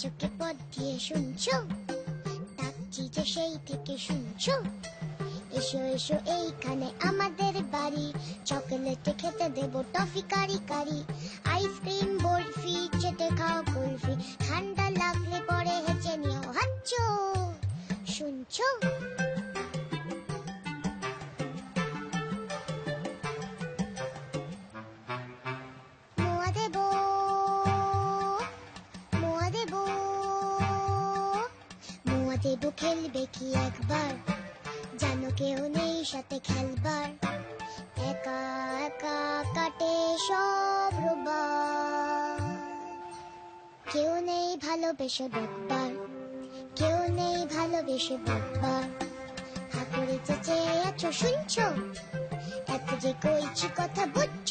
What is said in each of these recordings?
চোখে পথ দিয়ে শুনছো ডাকছি যে সেই থেকে শুনছো এসো এসো এইখানে আমাদের বাড়ি চকলেটে খেতে দেবো টফি কারি কারি আইসক্রিম দেব খেলবে কি একবার? জানো কেউ নেই সাথে খেলবার। একা একা কাটে সব কেউ নেই ভালোবেসে বকবার কেউ নেই ভালোবেসে বকবার হাতুড়ে চেঁচে আছো, শুনছো? এত যে কইছি কথা বুঝছ?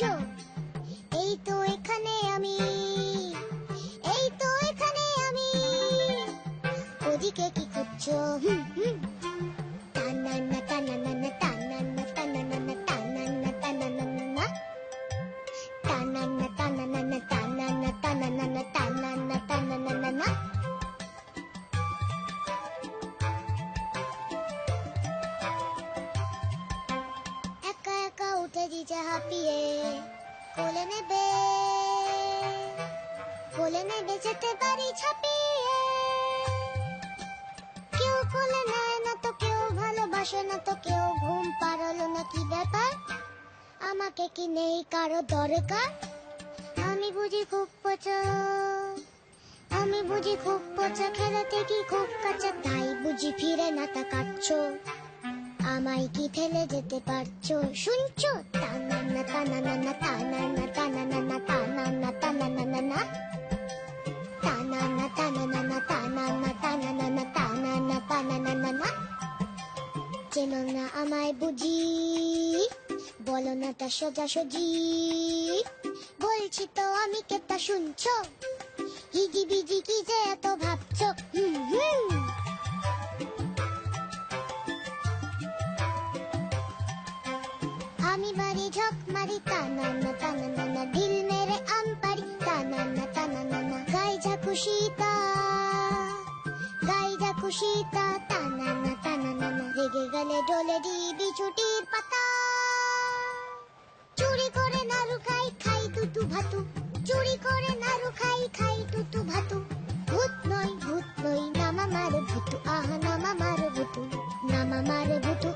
তানান্না তানান্না তানান্না একা একা উঠে দিতে হাঁপিয়ে কোলে নেবে কোলে নেবে যেতে পারি ছাপিয়ে কেউ নেয় না তো কেউ, ভালোবাসে না তো কেউ, ঘুম পারল না কি ব্যাপার? আমাকে কি নেই কারও দরকার? আমি বুঝি খুব পচা, আমি বুঝি খুব পচা, খেলাতে কি খুব কাঁচা? তাই বুঝি ফিরে না তাকাচ্ছ। আমায় কি ফেলে যেতে পারছ? শুনছো? তানান্না তানান্না তানান্না তানান্না তানান্না চেনো না আমায় বুঝি। বলো না তা সোজা সুজি। বলছি তো আমি কেতা শুনছো? হিজি বিজি কি যে এত ভাবছ? আমি বাড়ি ঝক মারি তানান্না তানান্না ঢিল মেরে আম পারি তানান্না তানান্না গাই যা খুশি তা খাই তুতু ভাতু ভূত নয় ভূত নয় নামা মারে ভূতু। আহা নামা মারে ভূতু। নামা মারে ভূতু।